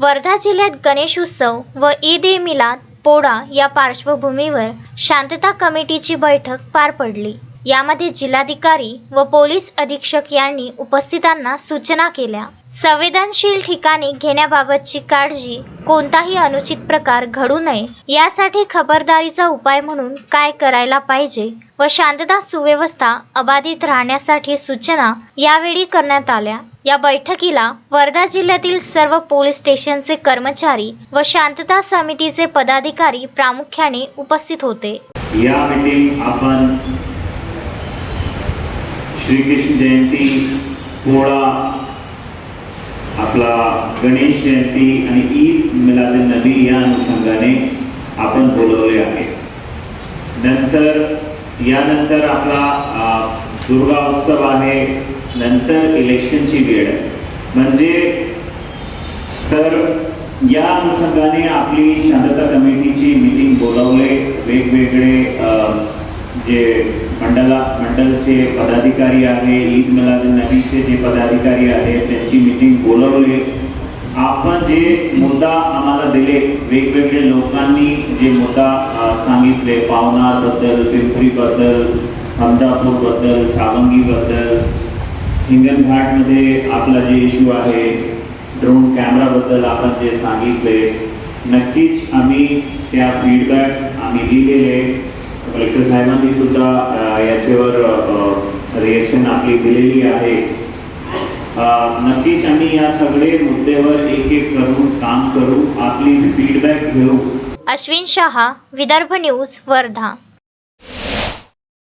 वर्धा जिल्ह्यात गणेश उत्सव व ईद ए मिलाद पोळा या पार्श्वभूमीवर शांतता कमिटीची बैठक पार पडली. यामध्ये जिल्हाधिकारी व पोलीस अधीक्षक यांनी उपस्थितांना सूचना केल्या. संवेदनशील ठिकाणी घेण्याबाबतची काळजी कोणताही अनुचित प्रकार घडू नये. यासाठी खबरदारीचा उपाय म्हणून काय करायला पाहिजे व शांतता सुव्यवस्था अबाधित राहण्यासाठी सूचना यावेळी करण्यात आल्या. या बैठकीला वर्धा जिल्ह्यातील सर्व पोलीस स्टेशनचे कर्मचारी व शांतता समितीचे पदाधिकारी प्रामुख्याने उपस्थित होते. या मीटिंग आपण श्रीकृष्ण जयंती पोळा आपला गणेश जयंती आणि ईद मिलाद नबी या अनुषंगाने आपण बोलवले आहे. नंतर यानंतर आपला दुर्गा उत्सव आहे. नंतर इलेक्शनची वेळ. म्हणजे तर या अनुषंगाने आपली शांतता कमिटीची मीटिंग बोलावले. वेगवेगळे अ, जे मंडला मंडलचे पदाधिकारी आहे ईद मिलाद नबीचे जे पदाधिकारी आहे त्यांची मीटिंग बोलवले. आपण जे मुद्दा आम्हाला दिले वेगवेगळे लोकांनी जे मुद्दा सांगितले पावनारबद्दल पिंपरीबद्दल अहमदापूरबद्दल सावंगीबद्दल हिंगणघाटमध्ये आपला जे इश्यू आहे ड्रोन कॅमेराबद्दल आपण जे सांगितले नक्कीच आम्ही त्या फीडबॅक आम्ही दिलेले. कलेक्टर साहेबांनी सुद्धा याच्यावर रिएक्शन आपली दिलेली आहे. नक्कीच आम्ही या सगळे मुद्द्यावर एक एक करून काम करू आपली फीडबॅक घेऊ. अश्विन शहा विदर्भ न्यूज वर्धा.